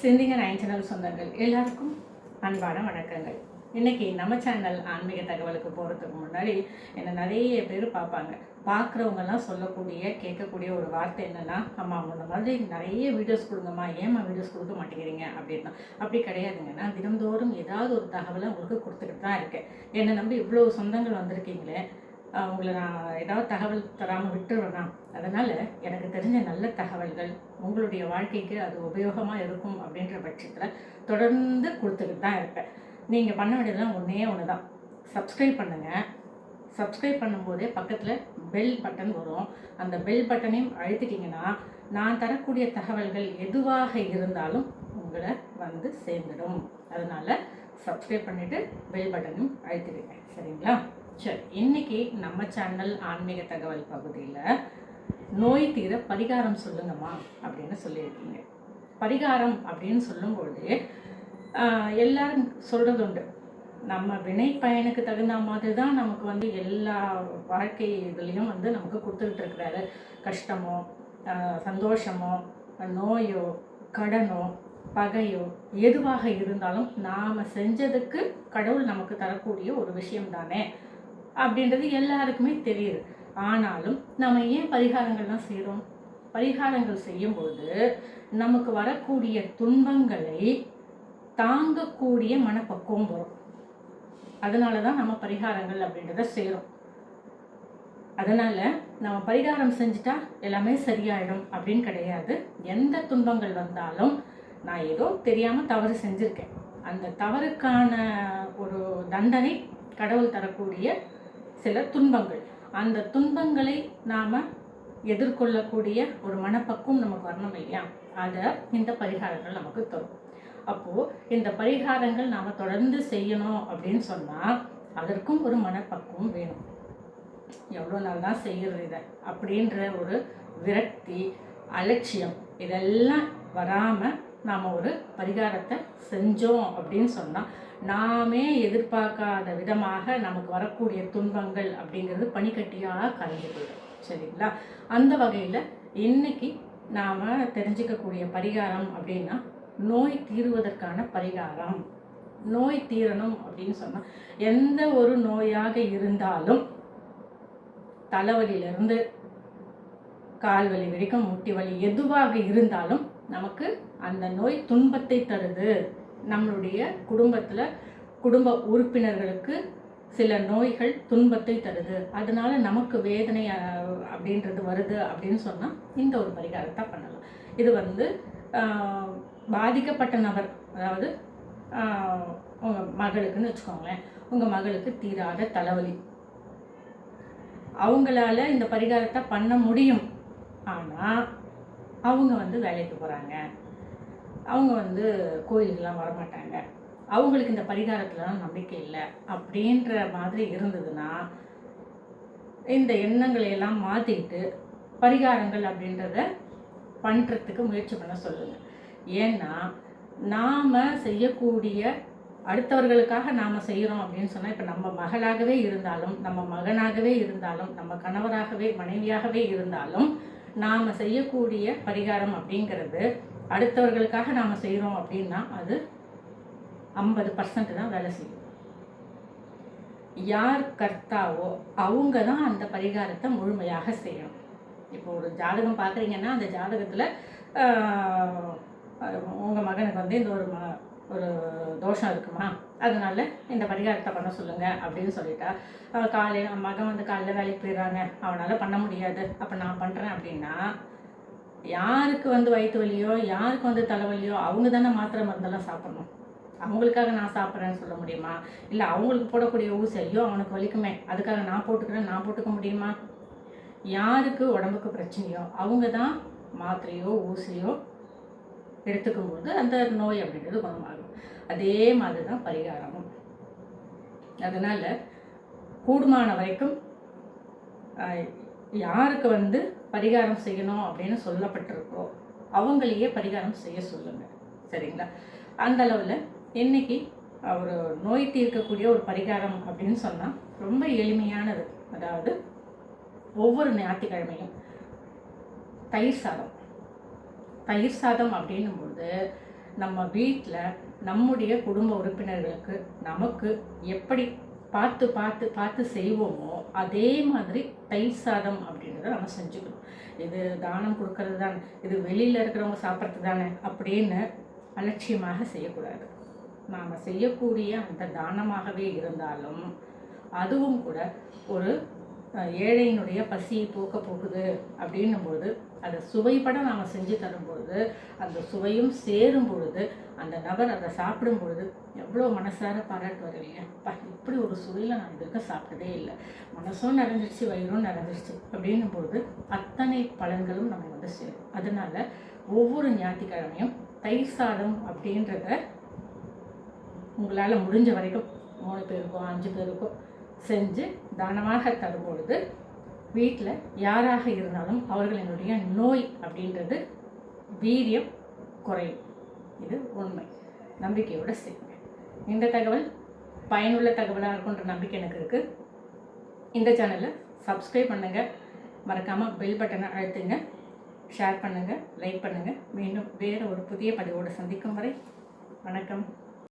சிந்திங்க nine channel சொந்தங்கள். எல்லாருக்கும் அன்பான வணக்கங்கள். இன்னைக்கு நம்ம சேனல் ஆன்மீக தகவலுக்கு போகிறதுக்கு முன்னாடி என்னை நிறைய பேர் பார்ப்பாங்க. பார்க்குறவங்கெல்லாம் சொல்லக்கூடிய கேட்கக்கூடிய ஒரு வார்த்தை என்னென்னா அம்மா உங்களை மாதிரி நிறைய வீடியோஸ் கொடுங்கம்மா. ஏம்மா வீடியோஸ் கொடுக்க மாட்டேங்கிறீங்க? அப்படின்னா. அப்படி கிடையாதுங்க. நான் தினந்தோறும் ஏதாவது ஒரு தகவலை உங்களுக்கு கொடுத்துக்கிட்டு தான் இருக்கேன். என்னை நம்பி இவ்வளோ சொந்தங்கள் வந்திருக்கீங்களே உங்களை நான் ஏதாவது தகவல் தராமல் விட்டுறேன்னா அதனால் எனக்கு தெரிஞ்ச நல்ல தகவல்கள் உங்களுடைய வாழ்க்கைக்கு அது உபயோகமாக இருக்கும் அப்படின்ற பட்சத்தில் தொடர்ந்து கொடுத்துக்கிட்டு தான் இருப்பேன். நீங்கள் பண்ண வேண்டியதெல்லாம் ஒன்றே ஒன்று தான் சப்ஸ்கிரைப் பண்ணுங்கள் சப்ஸ்கிரைப் பண்ணும்போதே பக்கத்தில் பெல் பட்டன் வரும். அந்த பெல் பட்டனையும் அழுத்திட்டிங்கன்னா நான் தரக்கூடிய தகவல்கள் எதுவாக இருந்தாலும் உங்களை வந்து சேர்ந்துடும். அதனால் சப்ஸ்கிரைப் பண்ணிவிட்டு பெல் பட்டனையும் அழுத்திடுங்க. சரிங்களா? சரி இன்னைக்கு நம்ம சேனல் ஆன்மீக தகவல் பகுதியில் நோய் தீர பரிகாரம் சொல்லுங்கம்மா அப்படின்னு சொல்லியிருக்கீங்க. பரிகாரம் அப்படின்னு சொல்லும்போது எல்லாரும் சொல்கிறது உண்டு. நம்ம வினை பயனுக்கு தகுந்த மாதிரி தான் நமக்கு வந்து எல்லா வாழ்க்கை இதுலேயும் வந்து நமக்கு கொடுத்துக்கிட்டு இருக்கிறாரு. கஷ்டமோ சந்தோஷமோ நோயோ கடனோ பகையோ எதுவாக இருந்தாலும் நாம் செஞ்சதுக்கு கடவுள் நமக்கு தரக்கூடிய ஒரு விஷயம் தானே அப்படின்றது எல்லாருக்குமே தெரியுது. ஆனாலும் நம்ம ஏன் பரிகாரங்கள்லாம் செய்கிறோம் பரிகாரங்கள் செய்யும்போது நமக்கு வரக்கூடிய துன்பங்களை தாங்கக்கூடிய மனப்பக்குவம் வரும். அதனால தான் நம்ம பரிகாரங்கள் அப்படின்றத செய்கிறோம் அதனால் நம்ம பரிகாரம் செஞ்சுட்டா எல்லாமே சரியாயிடும் அப்படின்னு கிடையாது. எந்த துன்பங்கள் வந்தாலும் நான் ஏதோ தெரியாமல் தவறு செஞ்சுருக்கேன். அந்த தவறுக்கான ஒரு தண்டனை கடவுள் தரக்கூடிய சில துன்பங்கள். அந்த துன்பங்களை நாம் எதிர்கொள்ளக்கூடிய ஒரு மனப்பக்குவம் நமக்கு வரணும் இல்லையா? அதை இந்த பரிகாரங்கள் நமக்கு தரும். அப்போது இந்த பரிகாரங்கள் நாம் தொடர்ந்து செய்யணும் அப்படின்னு சொன்னால் அதற்கும் ஒரு மனப்பக்குவம் வேணும். எவ்வளோ நாள் தான் செய்கிறது இதை? அப்படின்ற ஒரு விரக்தி அலட்சியம் இதெல்லாம் வராமல் நாம் ஒரு பரிகாரத்தை செஞ்சோம் அப்படின்னு சொன்னால் நாமே எதிர்பார்க்காத விதமாக நமக்கு வரக்கூடிய துன்பங்கள் அப்படிங்கிறது பனிக்கட்டியாக கலந்து போயிடும். சரிங்களா? அந்த வகையில் இன்னைக்கு நாம் தெரிஞ்சுக்கக்கூடிய பரிகாரம் அப்படின்னா நோய் தீர்வதற்கான பரிகாரம். நோய் தீரணும் அப்படின்னு சொன்னால் எந்த ஒரு நோயாக இருந்தாலும் தலைவலியிலிருந்து கால் வலி வரைக்கும் முட்டி வலி எதுவாக இருந்தாலும் நமக்கு அந்த நோய் துன்பத்தை தருது. நம்மளுடைய குடும்பத்தில் குடும்ப உறுப்பினர்களுக்கு சில நோய்கள் துன்பத்தை தருது. அதனால நமக்கு வேதனை அப்படின்றது வருது அப்படின்னு சொன்னால் இந்த ஒரு பரிகாரத்தை பண்ணலாம். இது வந்து பாதிக்கப்பட்ட நபர் அதாவது உங்கள் மகளுக்குன்னு வச்சுக்கோங்களேன். உங்கள் மகளுக்கு தீராத தலைவலி. அவங்களால இந்த பரிகாரத்தை பண்ண முடியும். ஆனால் அவங்க வந்து வேலைக்கு போகிறாங்க அவங்க வந்து கோயிலுக்கெல்லாம் வரமாட்டாங்க. அவங்களுக்கு இந்த பரிகாரத்துலலாம் நம்பிக்கை இல்லை. அப்படின்ற மாதிரி இருந்ததுன்னா இந்த எண்ணங்களை எல்லாம் மாற்றிக்கிட்டு பரிகாரங்கள் அப்படின்றத பண்ணுறதுக்கு முயற்சி பண்ண சொல்லுங்கள் ஏன்னா நாம் செய்யக்கூடிய அடுத்தவர்களுக்காக நாம் செய்கிறோம் அப்படின்னு சொன்னால் இப்போ நம்ம மகளாகவே இருந்தாலும் நம்ம மகனாகவே இருந்தாலும் நம்ம கணவராகவே மனைவியாகவே இருந்தாலும் நாம் செய்யக்கூடிய பரிகாரம் அப்படிங்கிறது அடுத்தவர்களுக்காக நாம் செய்கிறோம் அப்படின்னா அது ஐம்பது பர்சன்ட் தான் வேலை செய்யும். யார் கர்த்தாவோ அவங்க தான் அந்த பரிகாரத்தை முழுமையாக செய்யணும். இப்போ ஒரு ஜாதகம் பார்க்குறீங்கன்னா அந்த ஜாதகத்தில் உங்கள் மகனுக்கு வந்து இந்த ஒரு ம ஒரு தோஷம் இருக்குமா? அதனால இந்த பரிகாரத்தை பண்ண சொல்லுங்கள் அப்படின்னு சொல்லிட்டா. அவள் காலையில் மகன் வந்து காலையில் வேலைக்கு போயிடுறாங்க. அவனால் பண்ண முடியாது. அப்போ நான் பண்ணுறேன் அப்படின்னா யாருக்கு வந்து வயிற்று வலியோ யாருக்கு வந்து தலைவலியோ அவங்க தானே மாத்திரை மருந்தெல்லாம் சாப்பிடணும். அவங்களுக்காக நான் சாப்பிட்றேன்னு சொல்ல முடியுமா? இல்லை அவங்களுக்கு போடக்கூடிய ஊசி ஐயோ அவனுக்கு வலிக்குமே அதுக்காக நான் போட்டுக்கிறேன் நான் போட்டுக்க முடியுமா? யாருக்கு உடம்புக்கு பிரச்சனையோ அவங்க தான் மாத்திரையோ ஊசியோ எடுத்துக்கும்போது அந்த நோய் அப்படின்றது குணமாகும். அதே மாதிரி தான் பரிகாரமும். அதனால் கூடுமான வரைக்கும் யாருக்கு வந்து பரிகாரம் செய்யணும் அப்படின்னு சொல்லப்பட்டிருக்கோ அவங்களையே பரிகாரம் செய்ய சொல்லுங்கள் சரிங்களா? அந்த அளவில் இன்னைக்கு ஒரு நோய் தீர்க்கக்கூடிய ஒரு பரிகாரம் அப்படின்னு சொன்னால் ரொம்ப எளிமையானது. அதாவது ஒவ்வொரு ஞாயிற்றுக்கிழமையும் தயிர் சாதம். தயிர் சாதம் அப்படின்னும்போது நம்ம வீட்டில் நம்முடைய குடும்ப உறுப்பினர்களுக்கு நமக்கு எப்படி பார்த்து பார்த்து பார்த்து செய்வோமோ அதே மாதிரி தயிர் சாதம் அப்படின்றத நம்ம செஞ்சுக்கணும். இது தானம் கொடுக்கறது தானே இது வெளியில் இருக்கிறவங்க சாப்பிட்றது தானே அப்படின்னு அலட்சியமாக செய்யக்கூடாது. நாம் செய்யக்கூடிய அந்த தானமாகவே இருந்தாலும் அதுவும் கூட ஒரு ஏழையினுடைய பசியை போக்க போகுது அப்படின்னும் பொழுது அதை சுவைப்பட நாம் செஞ்சு தரும்பொழுது அந்த சுவையும் சேரும் பொழுது அந்த நபர் அதை சாப்பிடும் பொழுது எவ்வளோ மனசார பாராட்டுவார் வருவீங்க இப்படி ஒரு சுவையில் நான் இதுக்கு சாப்பிட்டதே இல்லை. மனசும் நிறைஞ்சிருச்சு வயிறும் நிறைஞ்சிருச்சு அப்படின்னும் பொழுது அத்தனை பலன்களும் நம்ம வந்து சேரும். அதனால ஒவ்வொரு ஞாயிற்றுக்கிழமையும் தயிர் சாதம் அப்படின்றத உங்களால் முடிஞ்ச வரைக்கும் மூணு பேருக்கோ அஞ்சு பேருக்கோ செஞ்சு தானமாக தரும்பொழுது வீட்டில் யாராக இருந்தாலும் அவர்களினுடைய நோய் அப்படின்றது வீரியம் குறையும். இது உண்மை. நம்பிக்கையோடு செய்யுங்க. இந்த தகவல் பயனுள்ள தகவலாக இருக்குன்ற நம்பிக்கை எனக்கு இருக்குது இந்த சேனலை சப்ஸ்கிரைப் பண்ணுங்கள் மறக்காமல் பெல் பட்டனை அழுத்துங்க. ஷேர் பண்ணுங்கள் லைக் பண்ணுங்கள் மீண்டும் வேறு ஒரு புதிய பதிவோடு சந்திக்கும் வரை வணக்கம்.